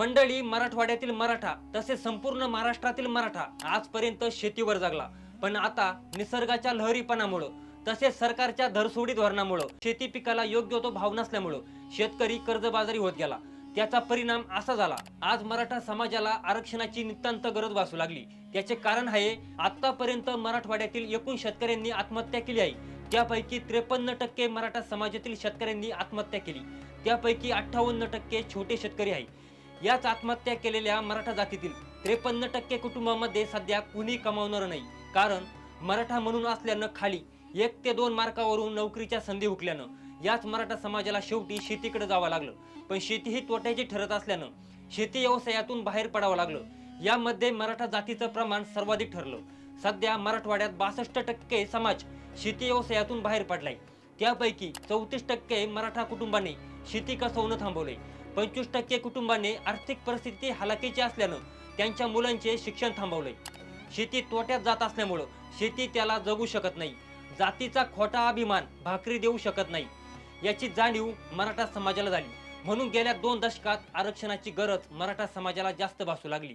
मंडळी मराठवाड्यातील मराठा तसेच संपूर्ण महाराष्ट्रातील मराठा आजपर्यंत शेतीवर जगला. पण आता निसर्गाच्या लहरीपणामुळं तसेच सरकारच्या धरसोडी धोरणामुळं शेती पिकाला योग्य तो भाव नसल्यामुळं शेतकरी कर्जबाजारी होत गेला. त्याचा परिणाम असा झाला आज मराठा समाजाला आरक्षणाची नितांत गरज भासू लागली. त्याचे कारण आहे आतापर्यंत मराठवाड्यातील एकूण शेतकऱ्यांनी आत्महत्या केली आहे. त्यापैकी त्रेपन्न टक्के मराठा समाजातील शेतकऱ्यांनी आत्महत्या केली. त्यापैकी अठ्ठावन्न टक्के छोटे शेतकरी आहे याच आत्महत्या केलेल्या मराठा जातीतील त्रेपन्न टक्के कुटुंबामध्ये सध्या कुणी कमावणार नाही. कारण मराठा म्हणून असल्यानं खाली एक ते दोन मार्कावरून नोकरीच्या संधी हुकल्यानं याच मराठा समाजाला शेवटी शेतीकडे जावं लागलं. पण शेती ही तोट्याची ठरत असल्यानं शेती व्यवसायातून बाहेर पडावं लागलं. यामध्ये मराठा जातीचं प्रमाण सर्वाधिक ठरलं. सध्या मराठवाड्यात बासष्ट टक्के समाज शेती व्यवसायातून बाहेर पडलाय. त्यापैकी चौतीस टक्के मराठा कुटुंबांनी शेती कसवणं थांबवले पंचवीस टक्के कुटुंबाने आर्थिक परिस्थिती हलाखीची असल्यानं त्यांच्या मुलांचे शिक्षण थांबवले शेती तोट्यात जात असल्यामुळं शेती त्याला जगू शकत नाही. जातीचा खोटा अभिमान भाकरी देऊ शकत नाही. याची जाणीव मराठा समाजाला झाली. म्हणून गेल्या दोन दशकात आरक्षणाची गरज मराठा समाजाला जास्त भासू लागली.